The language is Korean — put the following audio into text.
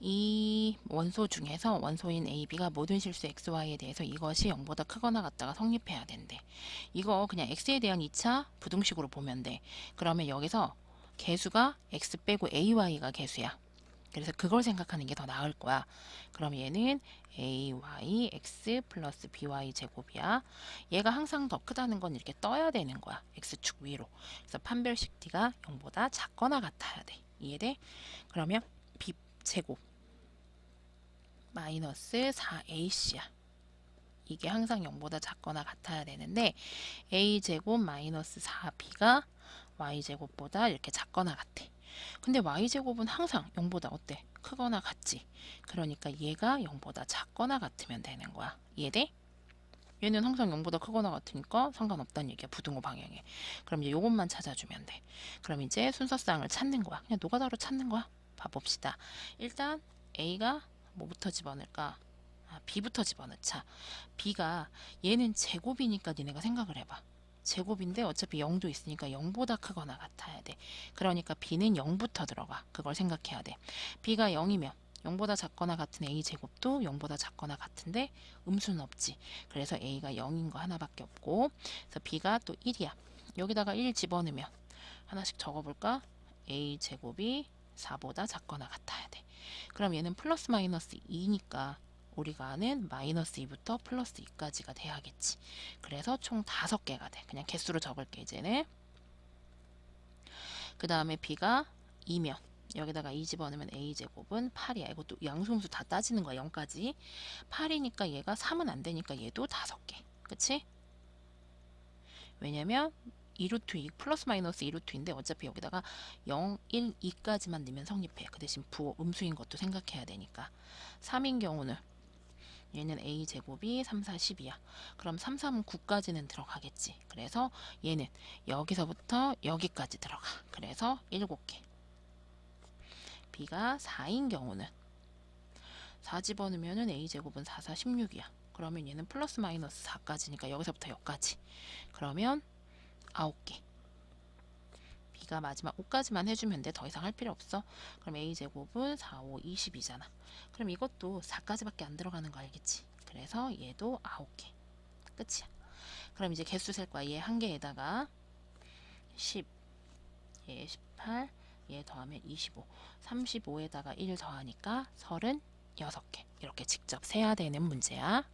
이 원소 중에서 원소인 A, B가 모든 실수 X, Y에 대해서 이것이 0보다 크거나 같다가 성립해야 된대. 이거 그냥 X에 대한 2차 부등식으로 보면 돼. 그러면 여기서 개수가 X 빼고 A, Y가 개수야. 그래서 그걸 생각하는 게 더 나을 거야. 그럼 얘는 A, Y, X 플러스 BY 제곱이야. 얘가 항상 더 크다는 건 이렇게 떠야 되는 거야. X축 위로. 그래서 판별식 D가 0보다 작거나 같아야 돼. 이해돼? 그러면 제곱 마이너스 4AC야. 이게 항상 0보다 작거나 같아야 되는데 A 제곱 마이너스 4B가 Y 제곱보다 이렇게 작거나 같아. 근데 y 제곱은 항상 0보다 어때? 크거나 같지. 그러니까 얘가 0보다 작거나 같으면 되는 거야. 이해돼? 얘는 항상 0보다 크거나 같으니까 상관없다는 얘기야. 부등호 방향에. 그럼 이제 요것만 찾아주면 돼. 그럼 이제 순서쌍을 찾는 거야. 그냥 노가다로 찾는 거야. 봐봅시다. 일단 A가 뭐부터 집어넣을까? 아, B부터 집어넣자. B가 얘는 제곱이니까 니네가 생각을 해봐. 제곱인데 어차피 0도 있으니까 0보다 크거나 같아야 돼. 그러니까 B는 0부터 들어가. 그걸 생각해야 돼. B가 0이면 0보다 작거나 같은 A 제곱도 0보다 작거나 같은데 음수는 없지. 그래서 A가 0인 거 하나밖에 없고 그래서 B가 또 1이야. 여기다가 1 집어넣으면 하나씩 적어볼까? A 제곱이 4보다 작거나 같아야 돼. 그럼 얘는 플러스 마이너스 2니까 우리가 아는 마이너스 2부터 플러스 2까지가 돼야겠지. 그래서 총 5개가 돼. 그냥 개수로 적을게 이제는. 그 다음에 b가 2면 여기다가 2 집어넣으면 a제곱은 8이야. 이것도 양수음수 다 따지는 거야. 0까지. 8이니까 얘가 3은 안 되니까 얘도 5개. 그치? 왜냐면 2루트 2 플러스 마이너스 2루트인데 어차피 여기다가 0, 1, 2까지만 넣으면 성립해. 그 대신 부호 음수인 것도 생각해야 되니까. 3인 경우는 얘는 a 제곱이 3, 4, 10이야. 그럼 3, 3은 9까지는 들어가겠지. 그래서 얘는 여기서부터 여기까지 들어가. 그래서 7개. b가 4인 경우는 4 집어넣으면은 a 제곱은 4, 4, 16이야. 그러면 얘는 플러스 마이너스 4까지니까 여기서부터 여기까지. 그러면 9개. b가 마지막 5까지만 해주면 돼. 더 이상 할 필요 없어. 그럼 a 제곱은 4, 5, 20이잖아. 그럼 이것도 4까지밖에 안 들어가는 거 알겠지? 그래서 얘도 9개. 끝이야. 그럼 이제 개수 셀 거야. 얘 한 개에다가 10, 얘 18, 얘 더하면 25. 35에다가 1 더하니까 36개. 이렇게 직접 세야 되는 문제야.